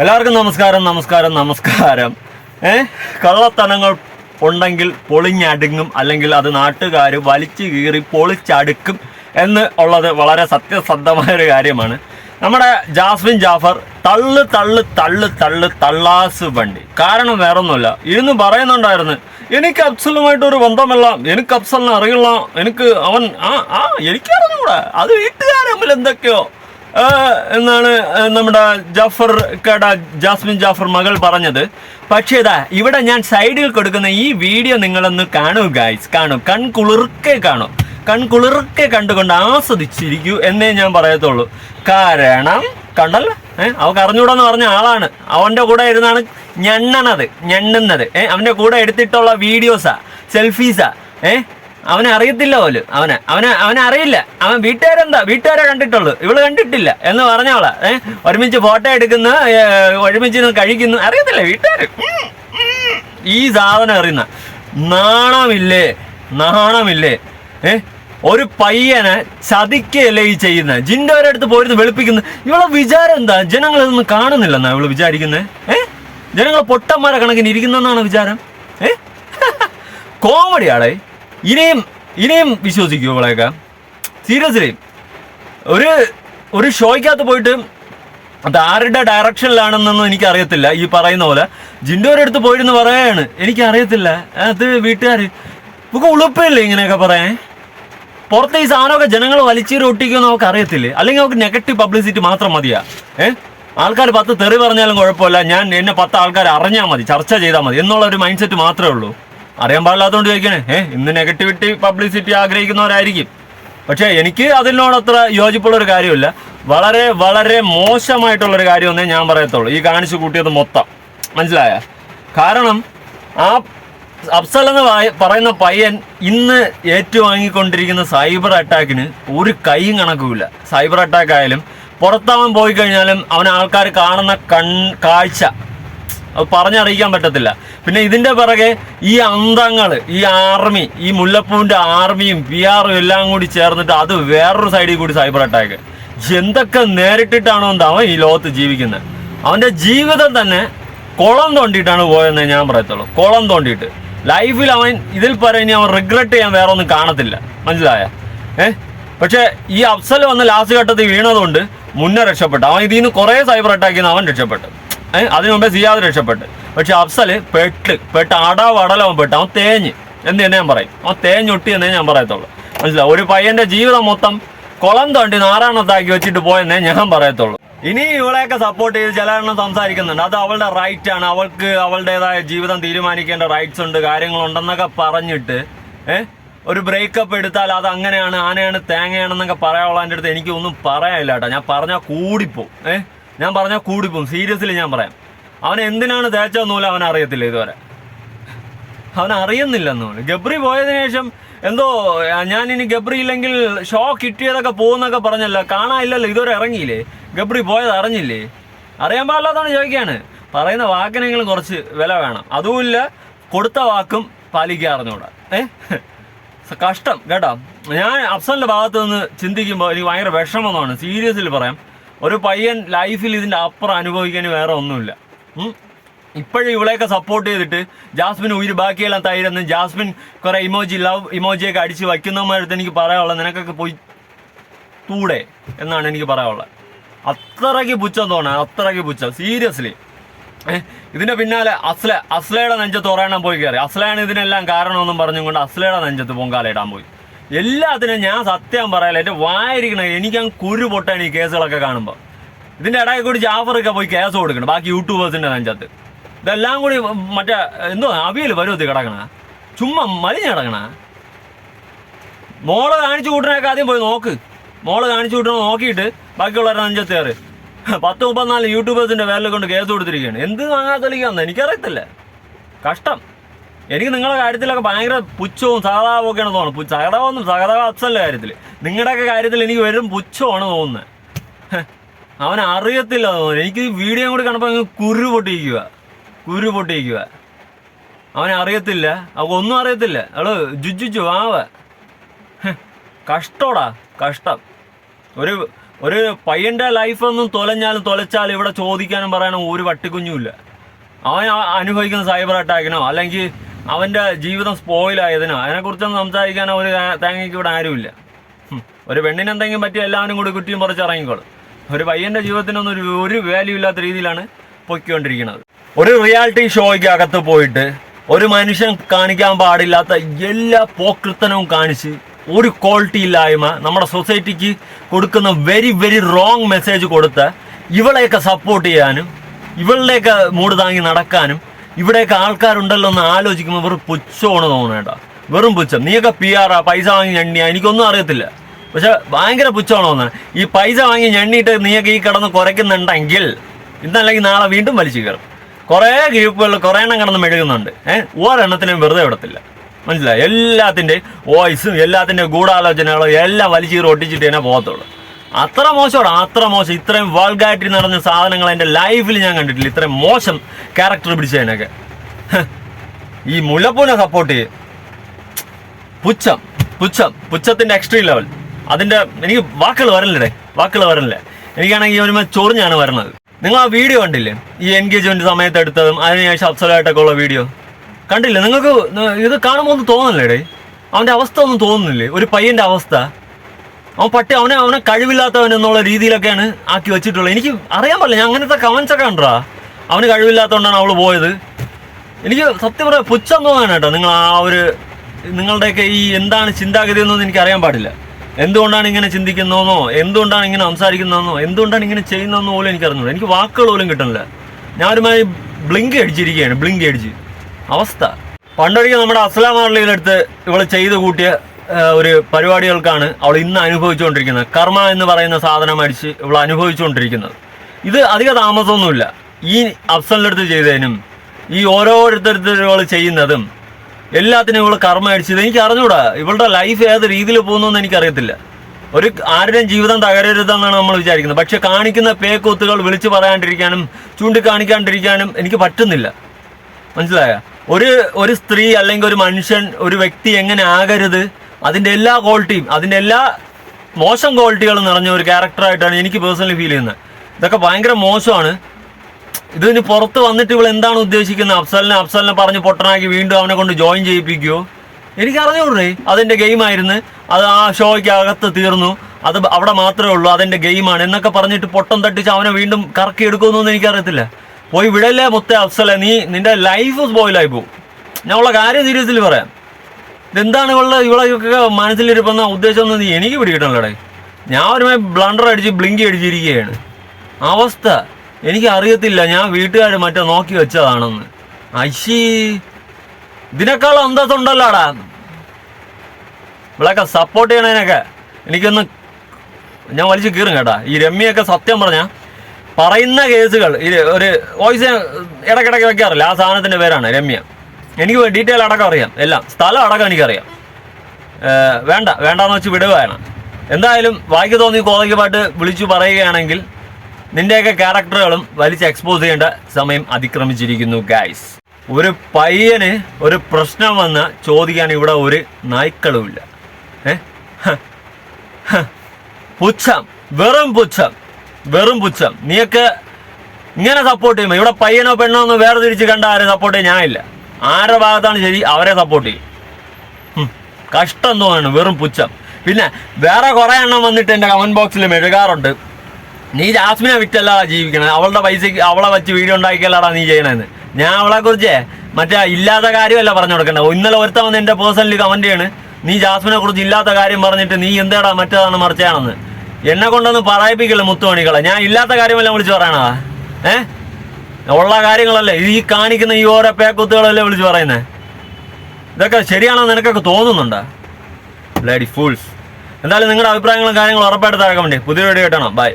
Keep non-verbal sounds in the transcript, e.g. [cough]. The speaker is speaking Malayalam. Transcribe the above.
എല്ലാവർക്കും നമസ്കാരം നമസ്കാരം നമസ്കാരം. ഏ? കള്ളത്തനങ്ങൾ ഉണ്ടെങ്കിൽ പൊളിഞ്ഞടുങ്ങും അല്ലെങ്കിൽ അത് നാട്ടുകാർ വലിച്ചു കീറി പൊളിച്ചടുക്കും എന്ന് ഉള്ളത് വളരെ സത്യസന്ധമായ ഒരു കാര്യമാണ്. നമ്മുടെ ജാസ്മിൻ ജാഫർ തള്ള് തള്ള് തള്ള് തള്ള് തള്ളാസ് വണ്ടി. കാരണം വേറൊന്നുമില്ല. ഇരുന്ന് പറയുന്നുണ്ടായിരുന്നു എനിക്ക് അഫ്സലുമായിട്ട് ഒരു ബന്ധമില്ല. എനിക്ക് അഫ്സലിനെ അറിയില്ല. എനിക്ക് അവൻ ആ ആ എനിക്കറിഞ്ഞൂടെ. അത് വീട്ടുകാരമ്മിൽ എന്തൊക്കെയോ എന്നാണ് നമ്മുടെ ജാഫർ കട ജാസ്മിൻ ജാഫർ മകൾ പറഞ്ഞത്. പക്ഷേ ഇതാ ഇവിടെ ഞാൻ സൈഡിൽ കൊടുക്കുന്ന ഈ വീഡിയോ നിങ്ങളൊന്ന് കാണൂ ഗായ്സ് കാണൂ. കൺകുളിർക്കെ കാണൂ. കൺകുളിർക്കെ കണ്ടുകൊണ്ട് ആസ്വദിച്ചിരിക്കൂ എന്നേ ഞാൻ പറയത്തുള്ളൂ. കാരണം കണ്ടല്ലോ? ഏഹ് അവക്ക് അറിഞ്ഞൂടെന്ന് പറഞ്ഞ ആളാണ്. അവന്റെ കൂടെ ഇരുന്നാണ് ഞണ്ണണത് ഞണ്ണുന്നത്. ഏഹ് അവന്റെ കൂടെ എടുത്തിട്ടുള്ള വീഡിയോസാ സെൽഫീസാ. ഏഹ് അവനെ അറിയത്തില്ല പോലും. അവനെ അവനെ അവനെ അറിയില്ല. അവൻ വീട്ടുകാരെന്താ? വീട്ടുകാരെ കണ്ടിട്ടുള്ളൂ. ഇവൾ കണ്ടിട്ടില്ല എന്ന് പറഞ്ഞോളാ ഏഹ് ഒരുമിച്ച് ഫോട്ടോ എടുക്കുന്ന ഏഹ്, ഒരുമിച്ച് കഴിക്കുന്നു. അറിയത്തില്ല വീട്ടുകാർ ഈ സാധനം അറിയുന്ന നാണമില്ലേ? നാണമില്ലേ? ഏ? ഒരു പയ്യനെ ചതിക്കല്ലേ ഈ ചെയ്യുന്ന? ജിൻഡോരെ അടുത്ത് പോയിരുന്നു വെളുപ്പിക്കുന്നു. ഇവളെ വിചാരം എന്താ? ജനങ്ങൾ ഇതൊന്നും കാണുന്നില്ലെന്നാ ഇവൾ വിചാരിക്കുന്നത് ഏ? ജനങ്ങൾ പൊട്ടന്മാരെ കണക്കിന് ഇരിക്കുന്നെന്നാണ് വിചാരം. ഏ? [laughs] കോമഡിയാളെ. ഇനിയും ഇനിയും വിശ്വസിക്കൂ ഇവളെയൊക്കെ സീരിയസ്ലി ഒരു ഒരു ഷോയ്ക്കകത്ത് പോയിട്ട് അത് ആരുടെ ഡയറക്ഷനിലാണെന്നൊന്നും എനിക്കറിയത്തില്ല. ഈ പറയുന്ന പോലെ. ജിൻഡോയുടെ അടുത്ത് പോയിരുന്നു പറയാണ്. എനിക്കറിയത്തില്ല. അത് വീട്ടുകാർ നമുക്ക് ഉളുപ്പില്ലേ ഇങ്ങനെയൊക്കെ പറയാൻ? പുറത്തെ ഈ സാധനമൊക്കെ ജനങ്ങൾ വലിച്ചീരി ഒട്ടിക്കുമെന്ന് നമുക്ക് അറിയത്തില്ലേ? അല്ലെങ്കിൽ നമുക്ക് നെഗറ്റീവ് പബ്ലിസിറ്റി മാത്രം മതിയാ. ഏ? ആൾക്കാർ പത്ത് തെറി പറഞ്ഞാലും കുഴപ്പമില്ല. ഞാൻ എന്നെ പത്ത് ആൾക്കാർ അറിഞ്ഞാൽ മതി. ചർച്ച ചെയ്താൽ മതി. എന്നുള്ള ഒരു മൈൻഡ് സെറ്റ് മാത്രമേ ഉള്ളൂ. അറിയാൻ പാടില്ലാത്തതുകൊണ്ട് ചോദിക്കണേ. ഏഹ് ഇന്ന് നെഗറ്റിവിറ്റി പബ്ലിസിറ്റി ആഗ്രഹിക്കുന്നവരായിരിക്കും. പക്ഷേ എനിക്ക് അതിനോട് അത്ര യോജിപ്പുള്ളൊരു കാര്യമില്ല. വളരെ വളരെ മോശമായിട്ടുള്ളൊരു കാര്യമെന്നേ ഞാൻ പറയത്തുള്ളൂ. ഈ കാണിച്ചു കൂട്ടിയത് മൊത്തം. മനസ്സിലായ? കാരണം ആ അഫ്സൽ എന്ന് പറയുന്ന പയ്യൻ ഇന്ന് ഏറ്റുവാങ്ങിക്കൊണ്ടിരിക്കുന്ന സൈബർ അറ്റാക്കിന് ഒരു കൈയും കണക്കുമില്ല. സൈബർ അറ്റാക്ക് ആയാലും പുറത്തവൻ പോയി കഴിഞ്ഞാലും അവൻ ആൾക്കാർ കാണുന്ന കൺ കാഴ്ച അത് പറഞ്ഞറിയിക്കാൻ പറ്റത്തില്ല. പിന്നെ ഇതിന്റെ പിറകെ ഈ അന്തങ്ങൾ ഈ ആർമി ഈ മുല്ലപ്പൂവിന്റെ ആർമിയും പി ആറും എല്ലാം കൂടി ചേർന്നിട്ട് അത് വേറൊരു സൈഡിൽ കൂടി സൈബർ അറ്റാക്ക്. എന്തൊക്കെ നേരിട്ടിട്ടാണോ എന്താ അവൻ ഈ ലോകത്ത് ജീവിക്കുന്നത്? അവന്റെ ജീവിതം തന്നെ കുളം തോണ്ടിയിട്ടാണ് പോയതെന്നേ ഞാൻ പറയത്തുള്ളൂ. കുളം തോണ്ടിയിട്ട്. ലൈഫിൽ അവൻ ഇതിൽ പറയുന്ന അവൻ റിഗ്രറ്റ് ചെയ്യാൻ വേറെ ഒന്നും കാണത്തില്ല. മനസ്സിലായ? ഏഹ് പക്ഷേ ഈ അഫ്സൽ വന്ന് ലാസ്റ്റ് ഘട്ടത്തിൽ വീണതുകൊണ്ട് മുന്നേ രക്ഷപ്പെട്ടു. അവൻ ഇതിൽ നിന്ന് കുറേ സൈബർ അറ്റാക്കിൽ നിന്ന് അവൻ രക്ഷപ്പെട്ടു. അതിനു മുമ്പേ സിയാദ് രക്ഷപ്പെട്ട്. പക്ഷെ അഫ്സൽ പെട്ട് പെട്ട് അടാവ് അടലവൻ പെട്ട്. അവൻ തേഞ്ഞ്. എന്ന് തന്നെ ഞാൻ പറയും. അവൻ തേഞ്ഞൊട്ടി എന്നേ ഞാൻ പറയത്തുള്ളൂ. മനസ്സിലാവും ഒരു പയ്യന്റെ ജീവിതം മൊത്തം കുളം തോണ്ടി നാരായണത്താക്കി വെച്ചിട്ട് പോയെന്നേ ഞാൻ പറയത്തുള്ളൂ. ഇനി ഇവളെയൊക്കെ സപ്പോർട്ട് ചെയ്ത് ചിലരെണ്ണം സംസാരിക്കുന്നുണ്ട്. അത് അവളുടെ റൈറ്റ് ആണ്. അവൾക്ക് അവളുടേതായ ജീവിതം തീരുമാനിക്കേണ്ട റൈറ്റ്സ് ഉണ്ട് കാര്യങ്ങളുണ്ടെന്നൊക്കെ പറഞ്ഞിട്ട് ഏഹ് ഒരു ബ്രേക്കപ്പ് എടുത്താൽ അത് അങ്ങനെയാണ് ആനയാണ് തേങ്ങയാണെന്നൊക്കെ പറയാനുള്ളതിന്റെ അടുത്ത് എനിക്കൊന്നും പറയാനില്ല കേട്ടോ. ഞാൻ പറഞ്ഞാൽ കൂടിപ്പോവും. ഏഹ് ഞാൻ പറഞ്ഞാൽ കൂടിപ്പോകും. സീരിയസ്ലി ഞാൻ പറയാം. അവൻ എന്തിനാണ് തേച്ചതെന്നൂല അവൻ അറിയത്തില്ല ഇതുവരെ. അവൻ അറിയുന്നില്ലെന്ന് പോലും ഗബ്രി പോയതിനു ശേഷം എന്തോ ഞാൻ ഇനി ഗബ്രി ഇല്ലെങ്കിൽ ഷോ കിട്ടിയതൊക്കെ പോകുന്നൊക്കെ പറഞ്ഞല്ലോ കാണാനില്ലല്ലോ ഇതുവരെ ഇറങ്ങിയില്ലേ? ഗബ്രി പോയത് അറിഞ്ഞില്ലേ? അറിയാൻ പാടില്ലാത്തതാണ് ചോദിക്കുകയാണ് പറയുന്ന വാക്കിനെങ്കിലും കുറച്ച് വില വേണം. അതുമില്ല കൊടുത്ത വാക്കും പാലിക്കാൻ അറിഞ്ഞൂടാ. ഏ? കഷ്ടം കേട്ടോ. ഞാൻ അഫ്സലിന്റെ ഭാഗത്ത് നിന്ന് ചിന്തിക്കുമ്പോൾ എനിക്ക് ഭയങ്കര വിഷമമെന്നാണ് സീരിയസ്ലി പറയാം. ഒരു പയ്യൻ ലൈഫിൽ ഇതിന്റെ അപ്പുറം അനുഭവിക്കാൻ വേറെ ഒന്നുമില്ല. ഇപ്പോഴും ഇവളെയൊക്കെ സപ്പോർട്ട് ചെയ്തിട്ട് ജാസ്മിൻ ഉയിര് ബാക്കിയെല്ലാം തൈരെന്ന് ജാസ്മിൻ കുറെ ഇമോജി ലവ് ഇമോജിയൊക്കെ അടിച്ച് വയ്ക്കുന്നവന്മാരടുത്ത് എനിക്ക് പറയാനുള്ളത് നിനക്കൊക്കെ പോയി തൂടെ എന്നാണ് എനിക്ക് പറയാനുള്ളത്. അത്രയ്ക്ക് പുച്ഛം തോന്നാൻ അത്രയ്ക്ക് പുച്ഛം. സീരിയസ്ലി ഇതിന്റെ പിന്നാലെ അസ്ല അസ്ലയുടെ നെഞ്ചത്ത് ഒരെണ്ണം പോയി കയറി. അസ്ലയാണ് ഇതിനെല്ലാം കാരണമെന്നും പറഞ്ഞുകൊണ്ട് അസ്ലയുടെ നെഞ്ചത്ത് പൊങ്കാലയിടാൻ പോയി. എല്ലാത്തിനും ഞാൻ സത്യം പറയാല എന്റെ വായിരിക്കണ എനിക്കങ്ങ് കുരു പൊട്ടാണ് ഈ കേസുകളൊക്കെ കാണുമ്പോൾ ഇതിന്റെ ഇടയിൽ കൂടി ജാഫറൊക്കെ പോയി കേസ് കൊടുക്കണം ബാക്കി യൂട്യൂബേഴ്സിന്റെ നെഞ്ചത്ത്. ഇതെല്ലാം കൂടി മറ്റേ എന്തോ അവിയൽ പരുവത്തി കിടക്കണ? ചുമ്മാ മലിഞ്ഞ് കിടക്കണ? മോൾ കാണിച്ചു കൂട്ടണൊക്കെ ആദ്യം പോയി നോക്ക്. മോൾ കാണിച്ചു കൂട്ടണ നോക്കിയിട്ട് ബാക്കിയുള്ളവരുടെ നെഞ്ചത്ത് കയറി. പത്ത് മുപ്പത്തിനാല് യൂട്യൂബേഴ്സിന്റെ പേരിൽ കൊണ്ട് കേസ് കൊടുത്തിരിക്കുകയാണ്. എന്ത് വാങ്ങാത്തൊലിക്കാന്ന് എനിക്കറിയത്തില്ല. കഷ്ടം. എനിക്ക് നിങ്ങളുടെ കാര്യത്തിലൊക്കെ ഭയങ്കര പുച്ഛവും സഹതാപവും ഒക്കെയാണ് തോന്നുന്നത് സഹതാപമൊന്നും സഹതാപ അച്ഛല്ല കാര്യത്തിൽ നിങ്ങളുടെയൊക്കെ കാര്യത്തിൽ എനിക്ക് വെറും പുച്ഛമാണ് തോന്നുന്നത് അവൻ അറിയത്തില്ല തോന്നുന്നു. എനിക്ക് വീഡിയോ കൂടി കണ്ടപ്പോൾ അങ്ങ് കുരു പൊട്ടിയിരിക്കുക കുരു പൊട്ടിയിരിക്കുക അവനെ അറിയത്തില്ല. അവൾക്ക് ഒന്നും അറിയത്തില്ല. അവൾ ജുജുജു ആവ കഷ്ടോടാ കഷ്ടം. ഒരു ഒരു പയ്യന്റെ ലൈഫൊന്നും തൊലഞ്ഞാലും തൊലച്ചാലും ഇവിടെ ചോദിക്കാനും പറയാനും ഒരു വട്ടിക്കുഞ്ഞുമില്ല അവൻ അനുഭവിക്കുന്ന സൈബർ അറ്റാക്കിനോ അല്ലെങ്കിൽ അവന്റെ ജീവിതം സ്പോയിലായതിനോ അതിനെക്കുറിച്ചൊന്നും സംസാരിക്കാൻ തേ- തേങ്ങയ്ക്ക് ഇവിടെ ആരുമില്ല. ഒരു പെണ്ണിന് എന്തെങ്കിലും പറ്റി എല്ലാവരും കൂടി കുറ്റിയും പറിച്ച് ഇറങ്ങിക്കോളും. ഒരു പയ്യന്റെ ജീവിതത്തിനൊന്നും ഒരു ഒരു വാല്യൂ ഇല്ലാത്ത രീതിയിലാണ് പൊയ്ക്കൊണ്ടിരിക്കുന്നത്. ഒരു റിയാലിറ്റി ഷോയ്ക്ക് അകത്ത് പോയിട്ട് ഒരു മനുഷ്യൻ കാണിക്കാൻ പാടില്ലാത്ത എല്ലാ പോക്കൃത്തനവും കാണിച്ച് ഒരു ക്വാളിറ്റി ഇല്ലായ്മ നമ്മുടെ സൊസൈറ്റിക്ക് കൊടുക്കുന്ന വെരി വെരി റോങ് മെസ്സേജ് കൊടുത്ത് ഇവളെയൊക്കെ സപ്പോർട്ട് ചെയ്യാനും ഇവളുടെയൊക്കെ മൂട് താങ്ങി നടക്കാനും ഇവിടെയൊക്കെ ആൾക്കാരുണ്ടല്ലോ എന്ന് ആലോചിക്കുമ്പോൾ വെറും പുച്ഛമാണ് തോന്നേണ്ട വെറും പുച്ഛം. നീയൊക്കെ പി ആറാ പൈസ വാങ്ങി ഞണ്ണിയാ. എനിക്കൊന്നും അറിയത്തില്ല. പക്ഷെ ഭയങ്കര പുച്ഛമാണ് തോന്നുന്നത് ഈ പൈസ വാങ്ങി ഞണ്ണിയിട്ട് നീയൊക്കെ ഈ കിടന്ന് കുറയ്ക്കുന്നുണ്ടെങ്കിൽ ഇന്നല്ലെങ്കിൽ നാളെ വീണ്ടും വലിച്ചു കയറും. കുറേ ഗ്രൂപ്പുകളിൽ കുറേ എണ്ണം കിടന്ന് മെഴുകുന്നുണ്ട്. ഏഹ് ഒരെണ്ണത്തിനും വെറുതെ വിടത്തില്ല. മനസ്സിലായി? എല്ലാത്തിന്റെയും വോയിസും എല്ലാത്തിന്റെ ഗൂഢാലോചനകളും എല്ലാം വലിച്ചു കയറി ഒട്ടിച്ചിട്ട് തന്നെ പോകത്തുള്ളൂ. അത്ര മോശമാണ് അത്ര മോശം. ഇത്രയും വാൾഗായിട്ട് നടന്ന സാധനങ്ങൾ എന്റെ ലൈഫിൽ ഞാൻ കണ്ടിട്ടില്ല. ഇത്രയും മോശം ക്യാരക്ടർ പിടിച്ചതിനൊക്കെ. ഈ മുല്ലപ്പൂനെ സപ്പോർട്ട് ചെയ്യും. പുച്ഛം പുച്ഛം പുച്ഛത്തിന്റെ എക്സ്ട്രീം ലെവൽ അതിന്റെ എനിക്ക് വാക്കുകൾ വരണില്ലേ വാക്കുകൾ വരണില്ലേ എനിക്കാണെങ്കിൽ ഒരു ചൊറിഞ്ഞാണ് വരണത് നിങ്ങൾ ആ വീഡിയോ കണ്ടില്ലേ? ഈ എൻഗേജ്മെന്റ് സമയത്ത് എടുത്തതും അതിനുശേഷം അപ്സലായിട്ടൊക്കെ ഉള്ള വീഡിയോ കണ്ടില്ലേ? നിങ്ങൾക്ക് ഇത് കാണുമ്പോൾ ഒന്നും തോന്നുന്നില്ലേ അവന്റെ അവസ്ഥ ഒന്നും തോന്നുന്നില്ലേ? ഒരു പയ്യന്റെ അവസ്ഥ. അവൻ പട്ടി അവനെ അവനെ കഴിവില്ലാത്തവൻ എന്നുള്ള രീതിയിലൊക്കെയാണ് ആക്കി വെച്ചിട്ടുള്ളത്. എനിക്ക് അറിയാൻ പറ്റില്ല. ഞാൻ അങ്ങനത്തെ കമൻസ് ഒക്കെ ഉണ്ടാ അവന് കഴിവില്ലാത്തതുകൊണ്ടാണ് അവൾ പോയത്. എനിക്ക് സത്യം പറയാം പുച്ഛം തോന്നാണ് കേട്ടോ. നിങ്ങൾ ആ ഒരു നിങ്ങളുടെയൊക്കെ ഈ എന്താണ് ചിന്താഗതി എന്നൊന്നും എനിക്ക് അറിയാൻ പാടില്ല. എന്തുകൊണ്ടാണ് ഇങ്ങനെ ചിന്തിക്കുന്നതെന്നോ എന്തുകൊണ്ടാണ് ഇങ്ങനെ സംസാരിക്കുന്നതെന്നോ എന്തുകൊണ്ടാണ് ഇങ്ങനെ ചെയ്യുന്നതെന്നോ പോലും എനിക്ക് അറിഞ്ഞൂടാ. എനിക്ക് വാക്കുകൾ പോലും കിട്ടണില്ല ഞാൻ ബ്ലിങ്ക് അടിച്ചിരിക്കുകയാണ്. ബ്ലിങ്ക് അടിച്ച്. അവസ്ഥ. പണ്ടൊരിക്കൽ നമ്മുടെ അസ്ലാം മാർലിയിലെടുത്ത് ഇവൾ ചെയ്ത് കൂട്ടിയ ഒരു പരിപാടികൾക്കാണ് അവൾ ഇന്ന് അനുഭവിച്ചുകൊണ്ടിരിക്കുന്നത്. കർമ്മ എന്ന് പറയുന്ന സാധനം അടിച്ച് ഇവൾ അനുഭവിച്ചുകൊണ്ടിരിക്കുന്നത്. ഇത് അധിക താമസമൊന്നുമില്ല. ഈ അഫ്സലിനടുത്ത് ചെയ്തതിനും ഈ ഓരോരുത്തരുത്തരും ഇവൾ ചെയ്യുന്നതും എല്ലാത്തിനും ഇവൾ കർമ്മ അടിച്ചത് എനിക്ക് അറിഞ്ഞൂടാ. ഇവളുടെ ലൈഫ് ഏത് രീതിയിൽ പോകുന്നു എനിക്കറിയത്തില്ല. ഒരു ആരുടെയും ജീവിതം തകരരുതെന്നാണ് നമ്മൾ വിചാരിക്കുന്നത്. പക്ഷെ കാണിക്കുന്ന പേക്കൂത്തുകൾ വിളിച്ചു പറയാണ്ടിരിക്കാനും ചൂണ്ടിക്കാണിക്കാണ്ടിരിക്കാനും എനിക്ക് പറ്റുന്നില്ല. മനസ്സിലായ? ഒരു ഒരു സ്ത്രീ അല്ലെങ്കിൽ ഒരു മനുഷ്യൻ ഒരു വ്യക്തി എങ്ങനെ ആകരുത്? അതിന്റെ എല്ലാ ക്വാളിറ്റിയും അതിന്റെ എല്ലാ മോശം ക്വാളിറ്റികളും നിറഞ്ഞ ഒരു ക്യാരക്ടറായിട്ടാണ് എനിക്ക് പേഴ്സണലി ഫീൽ ചെയ്യുന്നത്. ഇതൊക്കെ ഭയങ്കര മോശമാണ്. ഇതിന് പുറത്ത് വന്നിട്ട് ഇവൾ എന്താണ് ഉദ്ദേശിക്കുന്നത്? അഫ്സലിനെ അഫ്സലിനെ പറഞ്ഞ് പൊട്ടനാക്കി വീണ്ടും അവനെ കൊണ്ട് ജോയിൻ ചെയ്യിപ്പിക്കുമോ എനിക്ക് അറിഞ്ഞൂടേ അതിന്റെ ഗെയിമായിരുന്നു അത് ആ ഷോയ്ക്ക് അകത്ത് തീർന്നു. അത് അവിടെ മാത്രമേ ഉള്ളൂ അതിന്റെ ഗെയിമാണ് എന്നൊക്കെ പറഞ്ഞിട്ട് പൊട്ടം തട്ടിച്ച് അവനെ വീണ്ടും കറക്കി എടുക്കുമെന്നൊന്നും എനിക്കറിയത്തില്ല. പോയി വിടല്ലേ മൊത്തം അഫ്സലെ? നീ നിന്റെ ലൈഫ് സ്പോയിലായി പോകും ഞാനുള്ള കാര്യം സീരിയസിൽ പറയാം. ഇതെന്താണ് ഇവളുടെ ഇവളൊക്കെ മനസ്സിലിരിപ്പുന്ന ഉദ്ദേശം ഒന്നും എനിക്ക് പിടികിട്ടണല്ലോടെ. ഞാൻ ഒരുമായി ബ്ലണ്ടർ അടിച്ച് ബ്ലിങ്കി അടിച്ചിരിക്കുകയാണ്. അവസ്ഥ എനിക്ക് അറിയത്തില്ല. ഞാൻ വീട്ടുകാർ മറ്റേ നോക്കി വെച്ചതാണെന്ന്. അശി ഇതിനേക്കാൾ അന്തസ്സുണ്ടല്ലോടാ. ഇവളൊക്കെ സപ്പോർട്ട് ചെയ്യണതിനൊക്കെ എനിക്കൊന്ന് ഞാൻ വലിച്ചു കീറും കേട്ടാ. ഈ രമ്യൊക്കെ സത്യം പറഞ്ഞ പറയുന്ന കേസുകൾ ഈ ഒരു വോയിസ് ഇടയ്ക്കിടയ്ക്ക് വെക്കാറില്ല? ആ സാധനത്തിന്റെ പേരാണ് രമ്യ. എനിക്ക് ഡീറ്റെയിൽ അടക്കം അറിയാം. എല്ലാം. സ്ഥലം അടക്കം എനിക്കറിയാം. വേണ്ട. വേണ്ടാന്ന് വെച്ച് വിടുകയാണ്. എന്തായാലും വായിക്ക് തോന്നി കോതയ്ക്ക് പാട്ട് വിളിച്ചു പറയുകയാണെങ്കിൽ നിന്റെയൊക്കെ ക്യാരക്ടറുകളും വലിച്ച് എക്സ്പോസ് ചെയ്യേണ്ട സമയം അതിക്രമിച്ചിരിക്കുന്നു ഗായ്സ് ഒരു പയ്യന് ഒരു പ്രശ്നം വന്ന് ചോദിക്കാൻ ഇവിടെ ഒരു നായ്ക്കളുമില്ല. പുച്ഛം. വെറും പുച്ഛം. വെറും പുച്ഛം. നീയൊക്കെ ഇങ്ങനെ സപ്പോർട്ട് ചെയ്യുമ്പോൾ ഇവിടെ പയ്യനോ പെണ്ണോ ഒന്ന് വേർതിരിച്ച് കണ്ട ആരും സപ്പോർട്ട് ചെയ്യാൻ ഞാനില്ല. ആരുടെ ഭാഗത്താണ് ശരി? അവരെ സപ്പോർട്ട് ചെയ്യും. കഷ്ടം തോന്നുന്നു വെറും പുച്ഛം. പിന്നെ വേറെ കുറേ എണ്ണം വന്നിട്ട് എന്റെ കമന്റ് ബോക്സിൽ മെഴുകാറുണ്ട്. നീ ജാസ്മിനെ വിറ്റല്ല ജീവിക്കണേ. അവളുടെ പൈസക്ക് അവളെ വെച്ച് വീഡിയോ ഉണ്ടാക്കിയല്ലാടാ നീ ചെയ്യണമെന്ന് ഞാൻ അവളെ കുറിച്ച് മറ്റേ ഇല്ലാത്ത കാര്യമല്ല പറഞ്ഞു കൊടുക്കണ്ട. ഇന്നലെ ഒരുത്തം വന്ന് എന്റെ പേഴ്സണലി കമന്റ് ചെയ്യണ്. നീ ജാസ്മിനെ കുറിച്ച് ഇല്ലാത്ത കാര്യം പറഞ്ഞിട്ട് നീ എന്താടാ മറ്റേതാണ് മറിച്ചാണെന്ന് എന്നെ കൊണ്ടൊന്ന് പറയിപ്പിക്കില്ല മുത്തുമണികളെ. ഞാൻ ഇല്ലാത്ത കാര്യമല്ല വിളിച്ച് പറയണതാ. ഏ? ഉള്ള കാര്യങ്ങളല്ലേ? ഈ കാണിക്കുന്ന ഈ ഓരോ പേക്കുത്തുകളല്ലേ വിളിച്ച് പറയുന്നേ? ഇതൊക്കെ ശരിയാണോ നിനക്കൊക്കെ തോന്നുന്നുണ്ടോ? ലേഡി ഫുൾസ് എന്തായാലും നിങ്ങളുടെ അഭിപ്രായങ്ങളും കാര്യങ്ങളും ഉറപ്പായിട്ട് താഴെ വേണ്ടി പുതിയ വീഡിയോ കിട്ടണം ബൈ